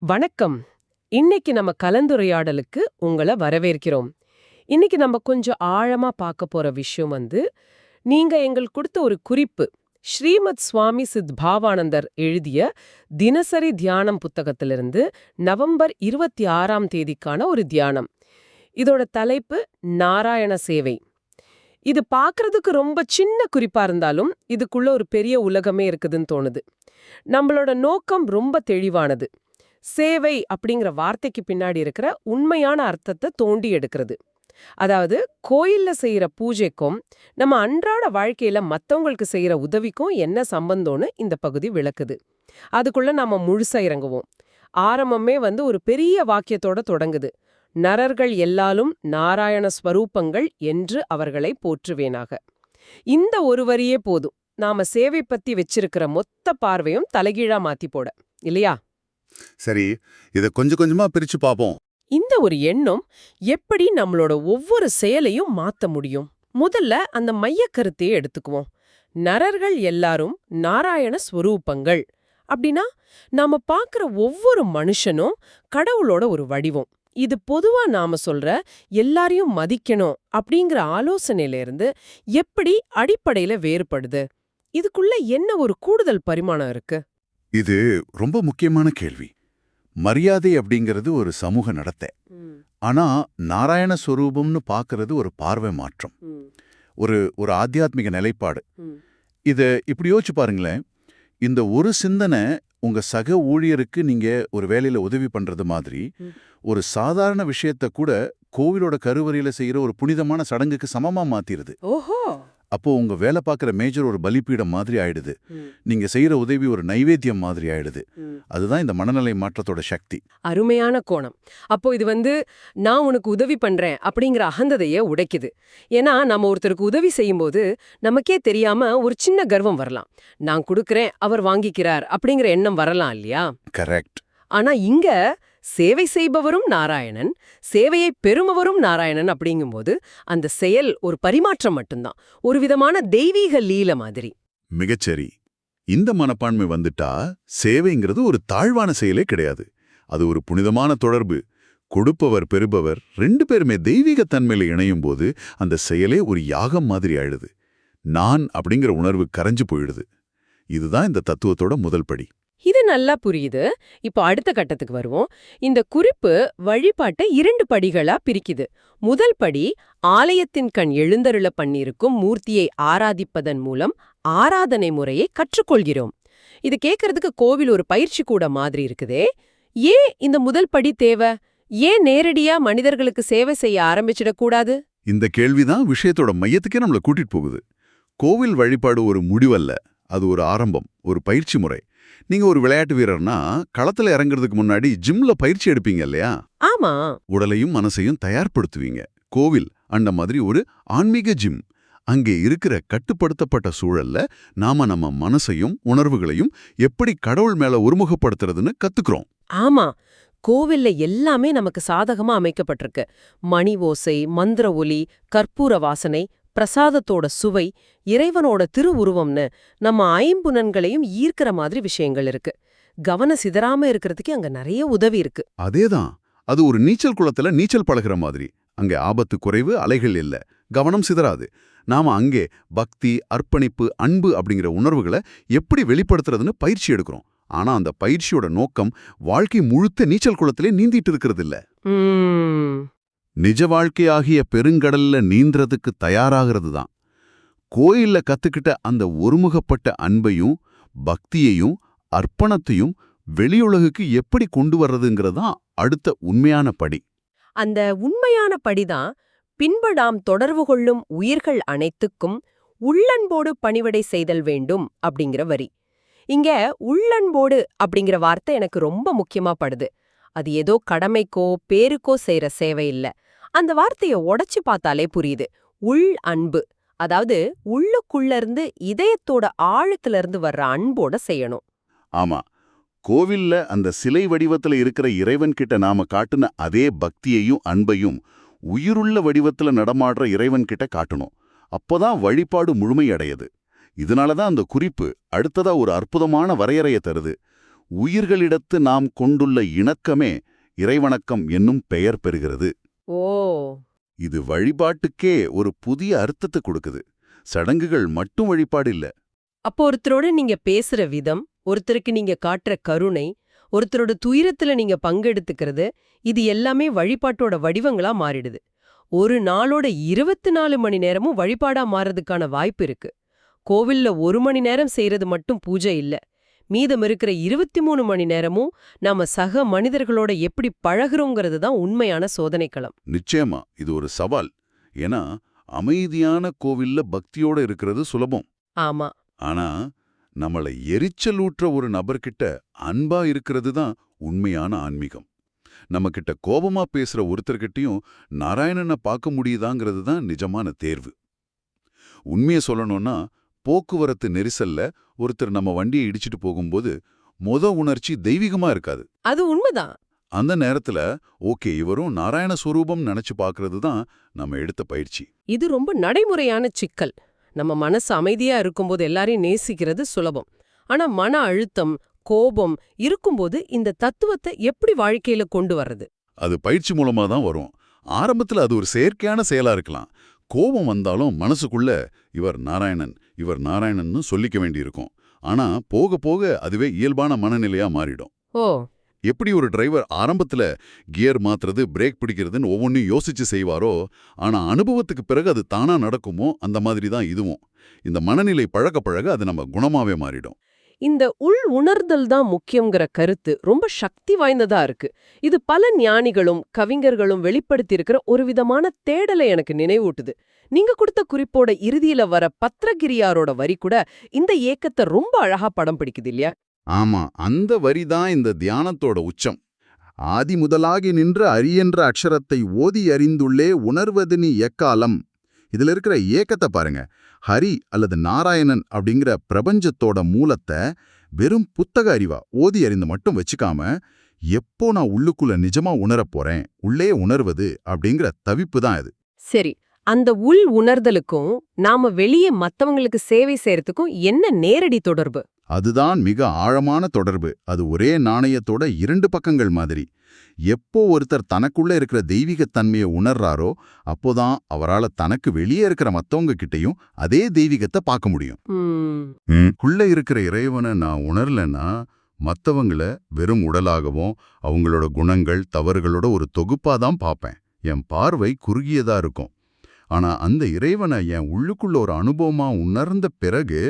வணக்கம். இன்னைக்கு நம்ம கலந்துரையாடலுக்கு உங்கள வரவேற்கிறோம். இன்னைக்கு நம்ம கொஞ்சம் ஆழமா பார்க்க போற விஷயம் வந்து நீங்க எங்களுக்கு கொடுத்த ஒரு குறிப்பு ஸ்ரீமத் சுவாமி சித் பாவானந்தர் எழுதிய தினசரி தியானம் புத்தகத்திலிருந்து நவம்பர் இருபத்தி ஆறாம் தேதிக்கான ஒரு தியானம். இதோட தலைப்பு நாராயண சேவை. இது பார்க்கறதுக்கு ரொம்ப சின்ன குறிப்பா இருந்தாலும் இதுக்குள்ள ஒரு பெரிய உலகமே இருக்குதுன்னு தோணுது. நம்மளோட நோக்கம் ரொம்ப தெளிவானது. சேவை அப்படிங்கிற வார்த்தைக்கு பின்னாடி இருக்கிற உண்மையான அர்த்தத்தை தோண்டி எடுக்கிறது. அதாவது கோயில்ல செய்யற பூஜைக்கும் நம்ம அன்றாட வாழ்க்கையில மத்தவங்களுக்கு செய்யற உதவிக்கும் என்ன சம்பந்தம்னு இந்த பகுதி விளக்குது. அதுக்குள்ள நாம முழுசா இறங்குவோம். ஆரம்பமே வந்து ஒரு பெரிய வாக்கியத்தோட தொடங்குது. நரர்கள் எல்லாலும் நாராயண ஸ்வரூபங்கள் என்று அவர்களை போற்றுவேனாக. இந்த ஒரு வரியே போதும். நாம சேவை பத்தி வச்சிருக்கிற மொத்த பார்வையும் தலைகீழா மாத்தி போட. இல்லையா? சரி இத கொஞ்சம் கொஞ்சமா பிரிச்சு பார்ப்போம் இந்த ஒரு எண்ணம் எப்படி நம்மளோட ஒவ்வொரு செயலையும் மாத்த முடியும்? முதல்ல அந்த மைய கருத்தையே எடுத்துக்குவோம். நரர்கள் எல்லாரும் நாராயண ஸ்வரூபங்கள் அப்படின்னா நாம பார்க்கிற ஒவ்வொரு மனுஷனும் கடவுளோட ஒரு வடிவம். இது பொதுவா நாம சொல்ற எல்லாரையும் மதிக்கணும் அப்படிங்கிற ஆலோசனையிலிருந்து எப்படி அடிப்படையில வேறுபடுது? இதுக்குள்ள என்ன ஒரு கூடுதல் பரிமாணம் இருக்கு? இது ரொம்ப முக்கியமான கேள்வி. மரியாதை அப்படிங்கிறது ஒரு சமூக நடத்தை. ஆனா நாராயண ஸ்வரூபம்னு பார்க்கறது ஒரு பார்வை மாற்றம். ஒரு ஒரு ஆத்தியாத்மிக நிலைப்பாடு. இத இப்படி யோசிச்சு பாருங்களேன். இந்த ஒரு சிந்தனை உங்க சக ஊழியருக்கு நீங்க ஒரு வேலையில உதவி பண்றது மாதிரி. ஒரு சாதாரண விஷயத்த கூட கோவிலோட கருவறையில செய்யற ஒரு புனிதமான சடங்குக்கு சமமா மாத்திருது. ஓஹோ! அப்போ உங்க வேலை பார்க்குற மேஜர் ஒரு பலிப்பீடம் மாதிரி ஆயிடுது. நீங்க செய்யற உதவி ஒரு நைவேத்தியம் மாதிரி ஆயிடுது. அதுதான் இந்த மனநிலை மாற்றத்தோட சக்தி. அருமையான கோணம். அப்போ இது வந்து நான் உனக்கு உதவி பண்றேன் அப்படிங்கிற அகந்ததையே உடைக்குது. ஏன்னா நம்ம ஒருத்தருக்கு உதவி செய்யும்போது நமக்கே தெரியாம ஒரு சின்ன கர்வம் வரலாம். நான் கொடுக்கறேன் அவர் வாங்கிக்கிறார் அப்படிங்கிற எண்ணம் வரலாம் இல்லையா? கரெக்ட் ஆனா இங்க சேவை செய்பவரும் நாராயணன் சேவையை பெறுமவரும் நாராயணன் அப்படிங்கும்போது அந்த செயல் ஒரு பரிமாற்றம் மட்டும்தான். ஒரு விதமான தெய்வீக லீல மாதிரி. மிகச்சரி. இந்த மனப்பான்மை வந்துட்டா சேவைங்கிறது ஒரு தாழ்வான செயலே கிடையாது. அது ஒரு புனிதமான தொடர்பு. கொடுப்பவர் பெறுபவர் ரெண்டு பேருமே தெய்வீக தன்மையில இணையும் போது அந்த செயலே ஒரு யாகம் மாதிரி ஆயிடுது. நான் அப்படிங்கிற உணர்வு கரைஞ்சு போயிடுது. இதுதான் இந்த தத்துவத்தோட முதல் படி. இது நல்லா புரியுது. இப்போ அடுத்த கட்டத்துக்கு வருவோம். இந்த குறிப்பு வழிபாட்டை இரண்டு படிகளா பிரிக்குது. முதல் படி ஆலயத்தின் கண் எழுந்தருள பண்ணியிருக்கும் மூர்த்தியை ஆராதிப்பதன் மூலம் ஆராதனை முறையை கற்றுக்கொள்கிறோம். இது கேட்கறதுக்கு கோவில் ஒரு பயிற்சி கூட மாதிரி இருக்குதே. ஏன் இந்த முதல் படி தேவை? ஏன் நேரடியா மனிதர்களுக்கு சேவை செய்ய ஆரம்பிச்சிடக்கூடாது இந்த கேள்விதான் விஷயத்தோட மையத்துக்கே நம்மள கூட்டிட்டு போகுது. கோவில் வழிபாடு ஒரு முடிவல்ல. அது ஒரு ஆரம்பம் ஒரு பயிற்சி முறை. நீங்க ஒரு விளையாட்டு வீரர்னா களத்துல இறங்குறதுக்கு முன்னாடி ஜிம்ல பயிற்சி எடுப்பீங்க இல்லையா? ஆமா. உடலையும் மனசையும் தயார்படுத்துவீங்க. கோவில் அந்த மாதிரி ஒரு ஆன்மீக ஜிம் அங்கே இருக்கிற கட்டுப்படுத்தப்பட்ட சூழல்ல நாம நம்ம மனசையும் உணர்வுகளையும் எப்படி கடவுள் மேல ஒருமுகப்படுத்துறதுன்னு கத்துக்கிறோம். ஆமா. கோவில்ல எல்லாமே நமக்கு சாதகமா அமைக்கப்பட்டிருக்கு. மணி ஓசை மந்திர ஒலி கற்பூர வாசனை பிரசாதத்தோட சுவை இறைவனோட திருவுருவம்னு நம்ம ஐம்புலன்களையும் ஈர்க்கிற மாதிரி விஷயங்கள் இருக்கு. கவன சிதறாம இருக்கிறதுக்கு அங்க நிறைய உதவி இருக்கு. அதேதான். அது ஒரு நீச்சல் குளத்துல நீச்சல் பழகுற மாதிரி. அங்கே ஆபத்து குறைவு அலைகள் இல்ல. கவனம் சிதறாது. நாம அங்கே பக்தி அர்ப்பணிப்பு அன்பு அப்படிங்கிற உணர்வுகளை எப்படி வெளிப்படுத்துறதுன்னு பயிற்சி எடுக்கிறோம். ஆனா அந்த பயிற்சியோட நோக்கம் வாழ்க்கை முழுத்த நீச்சல் குளத்திலே நீந்திட்டு இருக்கிறது இல்ல. நிஜ வாழ்க்கையாகிய பெருங்கடல்ல நீந்துறதுக்கு தயாராகிறது தான் கோயில்ல கத்துக்கிட்ட அந்த ஒருமுகப்பட்ட அன்பையும் பக்தியையும் அர்ப்பணத்தையும் வெளியுலகுக்கு எப்படி கொண்டு வர்றதுங்கிறதான் அடுத்த உண்மையான படி. அந்த உண்மையான படிதான் பின்படாம் தொடர்பு கொள்ளும் உயிர்கள் அனைத்துக்கும் உள்ளன்போடு பணிவிடை செய்தல் வேண்டும் அப்படிங்கிற வரி. இங்க உள்ளன்போடு அப்படிங்கிற வார்த்தை எனக்கு ரொம்ப முக்கியமா படுது. அது ஏதோ கடமைக்கோ பேருக்கோ செய்யற சேவை இல்லை. அந்த வார்த்தைய உடைச்சு பார்த்தாலே புரியுது. உள் அன்பு அதாவது உள்ளுக்குள்ள இருந்து இதயத்தோட ஆழத்துல இருந்து வர்ற அன்போட செய்யணும். ஆமா. கோவில்ல அந்த சிலை வடிவத்துல இருக்கிற இறைவன் கிட்ட நாம காட்டுன அதே பக்தியையும் அன்பையும் உயிருள்ள வடிவத்துல நடமாடுற இறைவன் கிட்ட காட்டணும். அப்போதான் வழிபாடு முழுமையடையுது. இதனால தான் அந்த குறிப்பு அடுத்ததா ஒரு அற்புதமான வரையறைய தருது. உயிர்களிடத்து நாம் கொண்டுள்ள இணக்கமே இறைவணக்கம் என்னும் பெயர் பெறுகிறது. ஓ. இது வழிபாட்டுக்கே ஒரு புதிய அர்த்தத்தை கொடுக்குது. சடங்குகள் மட்டும் வழிபாடு இல்ல. அப்போ ஒருத்தரோட நீங்க பேசுற விதம் ஒருத்தருக்கு நீங்க காட்டுற கருணை ஒருத்தரோட துயரத்துல நீங்க பங்கெடுத்துக்கிறது இது எல்லாமே வழிபாட்டோட வடிவங்களா மாறிடுது. ஒரு நாளோட இருபத்தி நாலு மணி நேரமும் வழிபாடா மாறதுக்கான வாய்ப்பு இருக்கு. கோவில்ல ஒரு மணி நேரம் செய்யறது மட்டும் பூஜை இல்ல. மீதம் இருக்கிற இருபத்தி மூணு மணி நேரமும் நாம சக மனிதர்களோட எப்படி பழகுறோங்கிறது தான் உண்மையான சோதனைக்களம். நிச்சயமா இது ஒரு சவால். ஏன்னா அமைதியான கோவில்ல பக்தியோட இருக்கிறது சுலபம். ஆமா. ஆனா நம்மளை எரிச்சலூற்ற ஒரு நபர்கிட்ட அன்பா இருக்கிறது தான் உண்மையான ஆன்மீகம். நம்மகிட்ட கோபமா பேசுற ஒருத்தர்கிட்டயும் நாராயணனை பார்க்க முடியுதாங்கிறது தான் நிஜமான தேர்வு. உண்மையை சொல்லணும்னா போக்குவரத்து நெரிசல்ல ஒருத்தர் நம்ம வண்டியை இடிச்சிட்டு போகும்போது மொத உணர்ச்சி தெய்வீகமா இருக்காது. அது உண்மைதான். அந்த நேரத்துல ஓகே இவரும் நாராயண ஸ்வரூபம் நினைச்சு பார்க்கறது தான் நம்ம எடுத்த பயிற்சி. இது ரொம்ப நடைமுறையான சிக்கல். நம்ம மனசு அமைதியா இருக்கும்போது எல்லாரையும் நேசிக்கிறது சுலபம். ஆனா மன அழுத்தம் கோபம் இருக்கும்போது இந்த தத்துவத்தை எப்படி வாழ்க்கையில கொண்டு வர்றது? அது பயிற்சி மூலமா தான் வரும். ஆரம்பத்துல அது ஒரு செயற்கையான செயலா இருக்கலாம். கோபம் வந்தாலும் மனசுக்குள்ள இவர் நாராயணன் இவர் நாராயணன்னு சொல்லிக்க வேண்டியிருக்கும். ஆனா போக போக அதுவே இயல்பான மனநிலையா மாறிடும். ஓ. எப்படி ஒரு டிரைவர் ஆரம்பத்துல கியர் மாத்துறது பிரேக் பிடிக்கிறதுன்னு ஒவ்வொன்றையும் யோசிச்சு செய்வாரோ ஆனா அனுபவத்துக்கு பிறகு அது தானா நடக்குமோ அந்த மாதிரி தான் இதுவும். இந்த மனநிலை பழக பழக அது நம்ம குணமாவே மாறிடும். இந்த உள் உணர்தல் தான் முக்கியங்கிற கருத்து ரொம்ப சக்தி வாய்ந்ததா இருக்கு. இது பல ஞானிகளும் கவிஞர்களும் வெளிப்படுத்தியிருக்கிற ஒரு விதமான தேடலை எனக்கு நினைவூட்டுது. நீங்க கொடுத்த குறிப்போட இறுதியில வர பத்ரகிரியாரோட வரி கூட இந்த ஏக்கத்தை ரொம்ப அழகா படம் பிடிக்குது இல்லையா? ஆமா அந்த வரி தான் இந்த தியானத்தோட உச்சம். ஆதி முதலாகி நின்ற அரியன்ற அக்ஷரத்தை ஓதி அறிந்துள்ளே உணர்வது நீ எக்காலம்? இதுல இருக்கிற ஏக்கத்தை பாருங்க. ஹரி அல்லது நாராயணன் அப்படிங்கிற பிரபஞ்சத்தோட மூலத்தை வெறும் புத்தக அறிவா ஓதி அறிந்து மட்டும் வச்சுக்காம எப்போ நான் உள்ளுக்குள்ள நிஜமா உணரப் போறேன் உள்ளே உணர்வது அப்படிங்கிற தவிப்பு தான் இது. சரி அந்த உள் உணர்தலுக்கும் நாம வெளியே மத்தவங்களுக்கு சேவை செய்யறதுக்கும் என்ன நேரடி தொடர்பு? அதுதான் மிக ஆழமான தொடர்பு. அது ஒரே நாணயத்தோட இரண்டு பக்கங்கள் மாதிரி. எப்போ ஒருத்தர் தனக்குள்ள இருக்கிற தெய்வீகத்தன்மையை உணர்றாரோ அப்போதான் அவரால தனக்கு வெளியே இருக்கிற மத்தவங்க கிட்டயும் அதே தெய்வீகத்தை பார்க்க முடியும். ம், குள்ள இருக்கிற இறைவனை நான் உணரலன்னா மத்தவங்கள வெறும் உடலாகவும் அவங்களோட குணங்கள் தவறுகளோட ஒரு தொகுப்பா தான் பார்ப்பேன். என் பார்வை குறுகியதா இருக்கும். ஆனா அந்த இறைவனை என் உள்ளுக்குள்ள ஒரு அனுபவமா உணர்ந்த பிறகு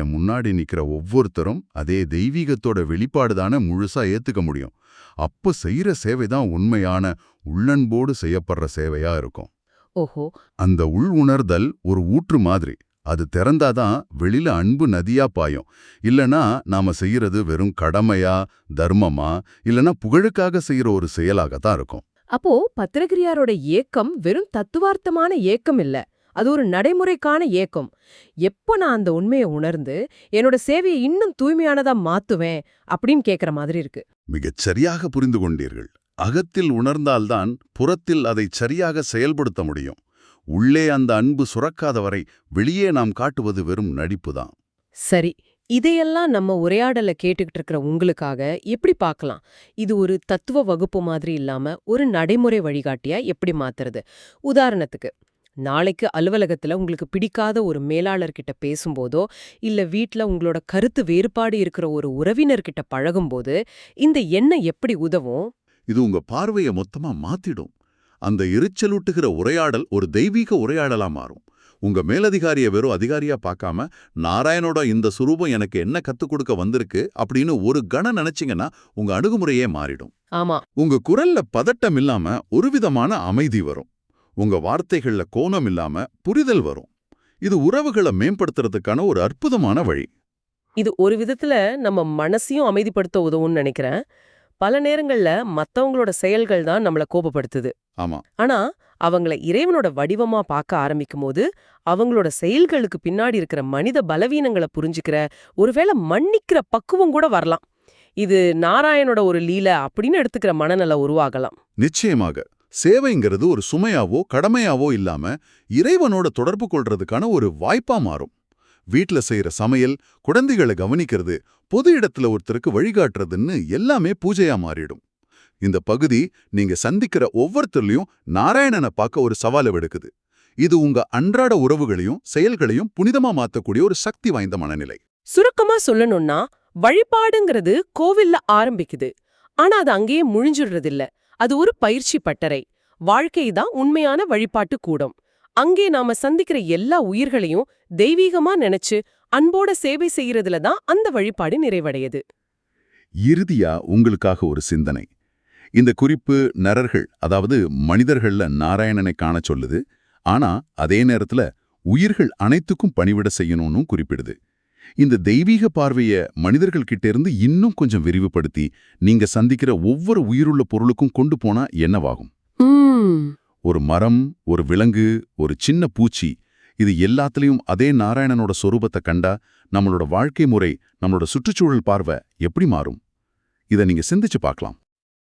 என் முன்னாடி நிக்கிற ஒவ்வொருத்தரும் அதே தெய்வீகத்தோட வெளிப்பாடு தானே முழுசா ஏத்துக்க முடியும். அப்போ செய்யற சேவை தான் உண்மையான உள்ளன்போடு செய்யப்படுற சேவையா இருக்கும். ஓஹோ. அந்த உள் உணர்தல் ஒரு ஊற்று மாதிரி. அது திறந்தாதான் வெளியில அன்பு நதியா பாயும். இல்லனா நாம செய்யறது வெறும் கடமையா தர்மமா இல்லனா புகழுக்காக செய்யற ஒரு செயலாகத்தான் இருக்கும். அப்போ பத்திரகிரியாரோட ஏக்கம் வெறும் தத்துவார்த்தமான ஏக்கம் இல்ல. அது ஒரு நடைமுறைக்கான ஏக்கம். எப்போ நான் அந்த உண்மையை உணர்ந்து என்னோட சேவையை இன்னும் தூய்மையானதா மாத்துவேன் அப்படின்னு கேக்குற மாதிரி இருக்கு. மிகச் சரியாக புரிந்து கொண்டீர்கள். அகத்தில் உணர்ந்தால்தான் புறத்தில் அதை சரியாக செயல்படுத்த முடியும். உள்ளே அந்த அன்பு சுரக்காத வரை வெளியே நாம் காட்டுவது வெறும் நடிப்புதான். சரி. இதையெல்லாம் நம்ம உரையாடல கேட்டுக்கிட்டு இருக்கிற உங்களுக்காக எப்படி பார்க்கலாம்? இது ஒரு தத்துவ வகுப்பு மாதிரி இல்லாம ஒரு நடைமுறை வழிகாட்டியா எப்படி மாத்துறது? உதாரணத்துக்கு நாளைக்கு அலுவலகத்துல உங்களுக்கு பிடிக்காத ஒரு மேலாளர்கிட்ட பேசும்போதோ இல்ல வீட்டில் உங்களோட கருத்து வேறுபாடு இருக்கிற ஒரு உறவினர்கிட்ட பழகும்போது இந்த எண்ணம் எப்படி உதவும்? இது உங்க பார்வையை மொத்தமா மாத்திடும். அந்த எரிச்சலூட்டுகிற உரையாடல் ஒரு தெய்வீக உரையாடலா மாறும். உங்க மேலதிகாரிய வெறும் அதிகாரியா பார்க்காம நாராயணோட இந்த சுரூபம் எனக்கு என்ன கத்துக் கொடுக்க வந்திருக்கு? அப்படின்னு ஒரு கணம் நினைச்சீங்கன்னா உங்க அணுகுமுறையே மாறிடும். ஆமா. உங்க குரல்ல பதட்டம் இல்லாம ஒரு விதமான அமைதி வரும். உங்க வார்த்தைகள்ல கோணம் இல்லாம புரிதல் வரும். இது உறவுகளை மேம்படுத்துறதுக்கான ஒரு அற்புதமான வழி. இது ஒரு விதத்துல நம்ம மனசையும் அமைதிப்படுத்த உதவும்னு நினைக்கிறேன். பல நேரங்கள்ல மத்தவங்களோட செயல்கள் தான் நம்மள கோபப்படுத்துது. ஆமா. ஆனா அவங்கள இறைவனோட வடிவமா பார்க்க ஆரம்பிக்கும்போது அவங்களோட செயல்களுக்கு பின்னாடி இருக்கிற மனித பலவீனங்களை புரிஞ்சுக்கிற ஒருவேளை மன்னிக்கிற பக்குவம் கூட வரலாம். இது நாராயணோட ஒரு லீல அப்படின்னு எடுத்துக்கிற மனநல உருவாகலாம். நிச்சயமாக. சேவைங்கிறது ஒரு சுமையாவோ கடமையாவோ இல்லாம இறைவனோட தொடர்பு கொள்றதுக்கான ஒரு வாய்ப்பா மாறும். வீட்ல செய்யற சமையல் குழந்தைகளை கவனிக்கிறது பொது இடத்துல ஒருத்தருக்கு வழிகாட்டுறதுன்னு எல்லாமே பூஜையா மாறிடும். இந்த பகுதி நீங்க சந்திக்கிற ஒவ்வொருத்தர்லயும் நாராயணனை பார்க்க ஒரு சவாலை விடுக்குது. இது உங்க அன்றாட உறவுகளையும் செயல்களையும் புனிதமா மாத்தக்கூடிய ஒரு சக்தி வாய்ந்த மனநிலை. சுருக்கமா சொல்லணும்னா வழிபாடுங்கிறது கோவில்ல ஆரம்பிக்குது. ஆனா அது அங்கேயே முழிஞ்சுடுறதில்ல. அது ஒரு பயிற்சி பட்டறை. வாழ்க்கை தான் உண்மையான வழிபாட்டு கூடம். அங்கே நாம சந்திக்கிற எல்லா உயிர்களையும் தெய்வீகமா நினைச்சு அன்போட சேவை செய்யறதுல தான் அந்த வழிபாடு நிறைவடையுது. இறுதியா உங்களுக்காக ஒரு சிந்தனை. இந்த குறிப்பு நரர்கள் அதாவது மனிதர்கள்ல நாராயணனை காண சொல்லுது. ஆனா அதே நேரத்துல உயிர்கள் அனைத்துக்கும் பணிவிட செய்யணும்னு குறிப்பிடுது. இந்த தெய்வீக பார்வைய மனிதர்கள் கிட்ட இருந்து இன்னும் கொஞ்சம் விரிவுபடுத்தி நீங்க சந்திக்கிற ஒவ்வொரு உயிருள்ள பொருளுக்கும் கொண்டு போனா என்னவாகும்? ஒரு மரம் ஒரு விலங்கு ஒரு சின்ன பூச்சி இது எல்லாத்துலயும் அதே நாராயணனோட சொரூபத்தை கண்டா நம்மளோட வாழ்க்கை முறை நம்மளோட சுற்றுச்சூழல் பார்வை எப்படி மாறும்? இதை நீங்க சிந்திச்சு பார்க்கலாம்.